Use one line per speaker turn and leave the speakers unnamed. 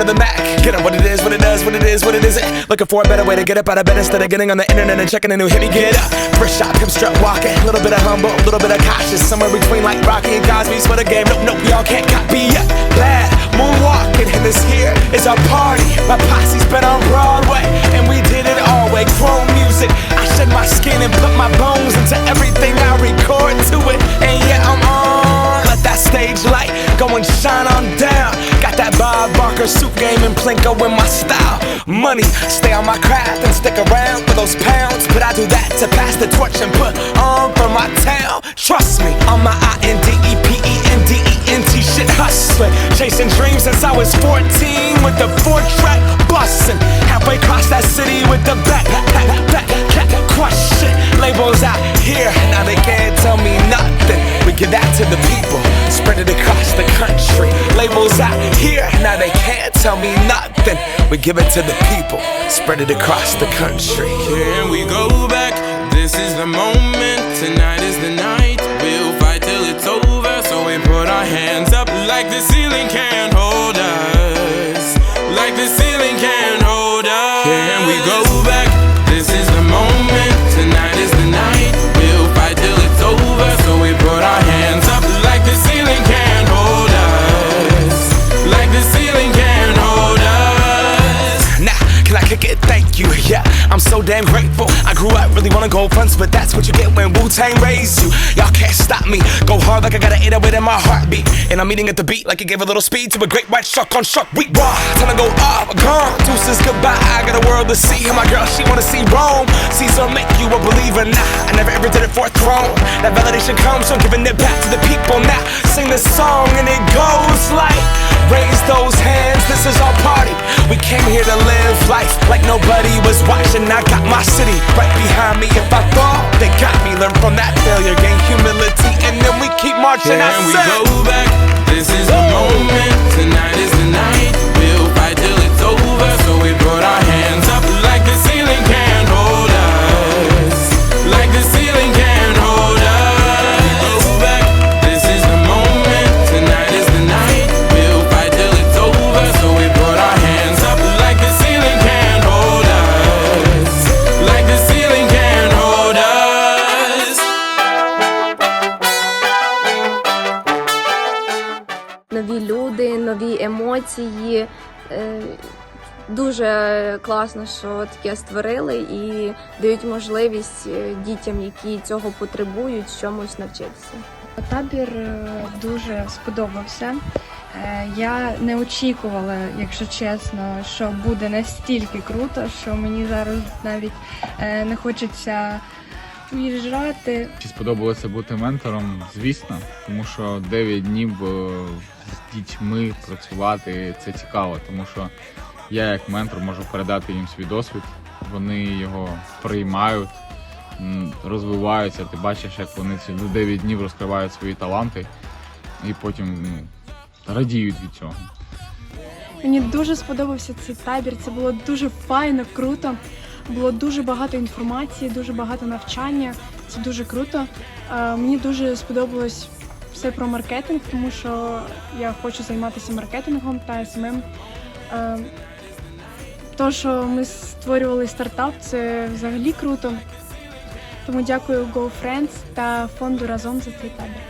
of the Mac. Get up what it is, what it does, what it is, what it isn't. Looking for a better way to get up out of bed instead of getting on the internet and checking a new hit. Me get up. First shot, come strut walking. A little bit of humble, a little bit of cautious. Somewhere between like Rocky and Cosby's for the game. Nope, nope, y'all can't copy yet. Glad moonwalking, and this here is our party. My posse's been on Broadway, and we did it all way. Chrome music. I shed my skin and put my bones into everything I record to it. And yeah, I'm on. Let that stage light go and shine on down. Bob Barker suit game and Plinko in my style. Money, stay on my craft and stick around for those pounds. But I do that to pass the torch and put on for my town. Trust me, on my I N D E P E N D E N T shit hustling. Chasing dreams since I was 14 with the four track bustin'. Halfway across that city with the back, back, back, back, crush. Labels out here, now they can't tell me nothing. We give that to the people, spread it across the country. Labels out here, now they can't tell me nothing. We give it to the people, spread it across the country.
Can we go back? This is the moment. Tonight is the night.
I grew up really wanna go fronts, but that's what you get when Wu Tang raised you. Y'all can't stop me. Go hard like I gotta an 808 in my heartbeat. And I'm eating at the beat like it gave a little speed to a great white shark on shark week. Raw, time to go up, gone. Deuces goodbye. I got a world to see. And my girl, she wanna see Rome. Caesar make you a believer. Nah, I never ever did it for a throne. That validation comes from giving it back to the people. Now sing this song and it goes like. Raise those hands, this is our party. We came here to live life like nobody was watching. I got my city right behind me. If I fall, they got me. Learn from that failure, gain humility, and then we keep marching. I
Can we go back?
Нові люди, нові емоції. Е, Дуже класно, що таке створили і дають можливість е, дітям, які цього потребують, чомусь навчитися.
Табір е, дуже сподобався. Я не очікувала, якщо чесно, що буде настільки круто, що мені зараз навіть не хочеться уїжджати.
Чи сподобалося бути ментором? Звісно, тому що 9 днів е, з дітьми працювати це цікаво, тому що я як ментор можу передати їм свій досвід, вони його приймають, розвиваються. Ти бачиш, як вони ці за 9 днів розкривають свої таланти і потім ну, радіють від цього.
Мені дуже сподобався цей табір. Це було дуже файно, круто. Було дуже багато інформації, дуже багато навчання. Це дуже круто. Е, Мені дуже сподобалось все про маркетинг, тому що я хочу займатися маркетингом та самим. Е, То, що ми створювали стартап, це взагалі круто. Тому дякую GoFriends та фонду разом за цей табір.